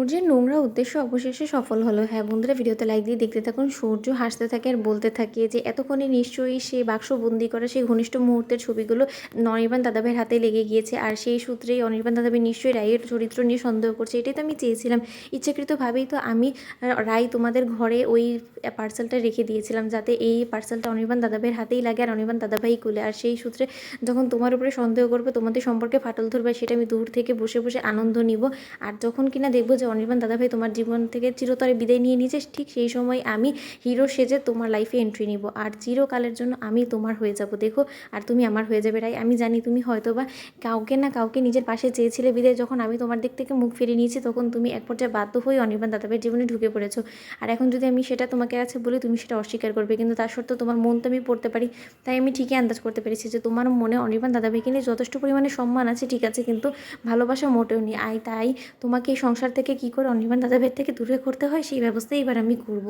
সূর্যের নোংরা উদ্দেশ্য অবশেষে সফল হলো। হ্যাঁ বন্ধুরা, ভিডিওতে লাইক দিয়ে দেখতে থাকুন। সূর্য হাসতে থাকে আর বলতে থাকে যে, এতক্ষণে নিশ্চয়ই সে বাক্সবন্দি করা সেই ঘনিষ্ঠ মুহূর্তের ছবিগুলো অনির্বাণ দাদাভাইয়ের হাতে লেগে গিয়েছে আর সেই সূত্রেই অনির্বাণ দাদাভাই নিশ্চয়ই রায়ের চরিত্র নিয়ে সন্দেহ করছে। এটাই তো আমি চেয়েছিলাম। ইচ্ছাকৃতভাবেই তো আমি রায় তোমাদের ঘরে ওই পার্সেলটা রেখে দিয়েছিলাম যাতে এই পার্সেলটা অনির্বাণ দাদাভাইয়ের হাতেই লাগে আর অনির্বাণ দাদাভাই কুলে। আর সেই সূত্রে যখন তোমার উপরে সন্দেহ করবে, তোমাদের সম্পর্কে ফাটল ধরবে, সেটা আমি দূর থেকে বসে বসে আনন্দ নিব। আর যখন কিনা দেখব যে অনির্বাণ দাদাভাই তোমার জীবন থেকে চিরতরে বিদায় নিয়ে নিয়েছে, ঠিক সেই সময় আমি হিরো সেজে তোমার লাইফে এন্ট্রি নিব। আর চিরকালের জন্য আমি তোমার হয়ে যাব। দেখো, আর তুমি আমার হয়ে যাবে রাই আমি জানি তুমি হয়তো বা কাউকে না কাউকে নিজের পাশে চেয়েছিলে বিদায়, যখন আমি তোমার দিক থেকে মুখ ফিরিয়ে নিয়েছি, তখন তুমি এক পর্যায়ে বাধ্য হয়ে অনির্বাণ দাদাভাইয়ের জীবনে ঢুকে পড়েছো। আর এখন যদি আমি সেটা তোমাকে কাছে বলি, তুমি সেটা অস্বীকার করবে। কিন্তু তার সত্ত্বেও তোমার মন তো আমি পড়তে পারি, তাই আমি ঠিকই আন্দাজ করতে পেরেছি যে তোমার মনে অনির্বাণ দাদাভাইকে নিয়ে যথেষ্ট পরিমাণে সম্মান আছে, ঠিক আছে, কিন্তু ভালোবাসা মোটেও নেই। আই তাই তোমাকে এই সংসার থেকে কী করে অনির্বাণ ভেদ থেকে দূরে করতে হয় সেই ব্যবস্থাই এবার আমি করব।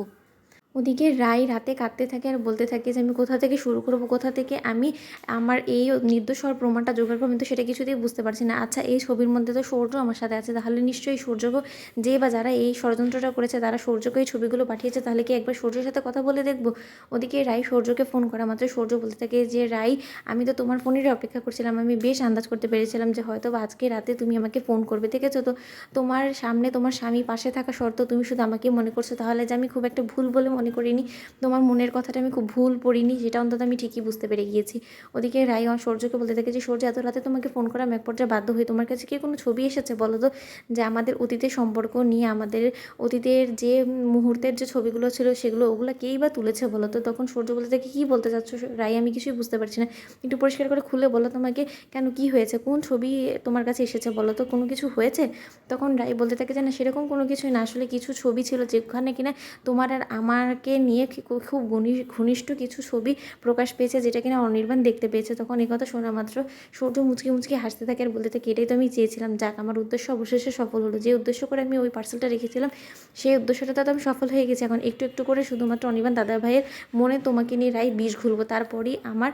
ওদিকে রায় রাতে কাঁদতে থাকে আর বলতে থাকে যে, আমি কোথা থেকে শুরু করব? কোথা থেকে আমি আমার এই নির্দোষ হওয়ার প্রমাণটা জোগাড় করব? আমি তো সেটা কিছুতেই বুঝতে পারছি না। আচ্ছা এই ছবির মধ্যে তো সৌর্য আমার সাথে আছে। তাহলে নিশ্চয়ই সৌর্যকে যে বা যারা এই ষড়যন্ত্রটা করেছে, তারা সৌর্যকে এই ছবিগুলো পাঠিয়েছে। তাহলে কি একবার সূর্যের সাথে কথা বলে দেখব? ওদিকে রায় সৌর্যকে ফোন করা। মাত্র সৌর্য বলতে থাকে যে রায় আমি তো তোমার ফোনেরই অপেক্ষা করছিলাম। আমি বেশ আন্দাজ করতে পেরেছিলাম যে হয়তো আজকে রাতে তুমি আমাকে ফোন করবে। ঠিক আছে তো? তোমার সামনে তোমার স্বামী পাশে থাকা শর্ত তুমি শুধু আমাকে মনে করছ। তাহলে যে আমি খুব একটা ভুল বলে মনে করিনি। তোমার মনের কথাটা আমি খুব ভুল পড়িনি সেটা অন্তত আমি ঠিকই বুঝতে পেরে গিয়েছি। ওদিকে রায় আমার সূর্যকে বলতে থাকে যে, সূর্য, এত রাতে তোমাকে ফোন করা আমি এক পর্যায়ে বাধ্য হই। তোমার কাছে কি কোনো ছবি এসেছে বলো তো? যে, আমাদের অতীতের সম্পর্ক নিয়ে, আমাদের অতীতের যে মুহূর্তের যে ছবিগুলো ছিল, সেগুলো ওগুলো কেই বা তুলেছে বলো তো? তখন সূর্য বলতে থাকে, কী বলতে চাচ্ছ? রাই আমি কিছুই বুঝতে পারছি না। একটু পরিষ্কার করে খুলে বলো তোমাকে, কেন কি হয়েছে? কোন ছবি তোমার কাছে এসেছে বলো তো? কোনো কিছু হয়েছে? তখন রাই বলতে থাকে যে, না, সেরকম কোনো কিছুই না। আসলে কিছু ছবি ছিল যেখানে কিনা তোমার আর আমাকে নিয়ে খুব ঘনিষ্ঠ কিছু ছবি প্রকাশ পেয়েছে যেটা কিনা অনির্বাণ দেখতে পেয়েছে। তখন এই কথা শোনা মাত্র সূর্য মুচকি মুচকি হাসতে থাকে আর বলতে থাকে, এটাই তো আমি চেয়েছিলাম, যাক, আমার উদ্দেশ্য অবশেষে সফল হলো। যে উদ্দেশ্য করে আমি ওই পার্সেলটা রেখেছিলাম, সেই উদ্দেশ্যটা তো আমি সফল হয়ে গেছি। এখন একটু একটু করে শুধুমাত্র অনির্বাণ দাদা ভাইয়ের মনে তোমাকে নিয়ে রায় বিষ ঘুরবো তারপরই আমার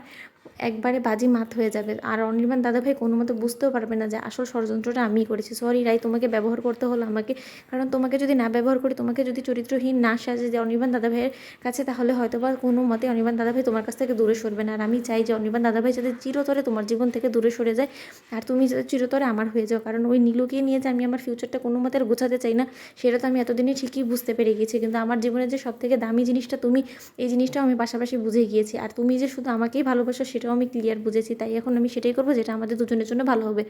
একবারে বাজি মাত হয়ে যাবে। আর অনির্বাণ দাদাভাই কোনো মতো বুঝতেও পারবে না যে আসল ষড়যন্ত্রটা আমিই করেছি। সরি রাই, তোমাকে ব্যবহার করতে হলো আমাকে। কারণ তোমাকে যদি না ব্যবহার করি, তোমাকে যদি চরিত্রহীন না সাজে যে অনির্বাণ দাদাভাইয়ের কাছে, তাহলে হয়তো বা কোনো মতে অনির্বাণ দাদাভাই তোমার কাছ থেকে দূরে সরবে না। আর আমি চাই যে অনির্বাণ দাদাভাই যাতে চিরতরে তোমার জীবন থেকে দূরে সরে যায়। আর তুমি যাতে চিরতরে আমার হয়ে যাও। কারণ ওই নীলুকে নিয়ে যে আমি আমার ফিউচারটা কোনো মতে আর গোছাতে চাই না, সেটা তো আমি এতদিনে ঠিকই বুঝতে পেরে গেছি। কিন্তু আমার জীবনের যে সব থেকে দামি জিনিসটা তুমি, এই জিনিসটাও আমি পাশাপাশি বুঝে গিয়েছি। আর তুমি যে শুধু আমাকেই ভালোবাসো সেটাও আমি ক্লিয়ার বুঝেছি, তাই এখন আমি সেটাই করব যেটা আমাদের দুজনের জন্য ভালো হবে।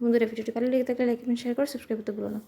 বন্ধুরা ভিডিওটি ভালো লেগে থাকলে লাইক শেয়ার করে সাবস্ক্রাইব করতে ভুলো না।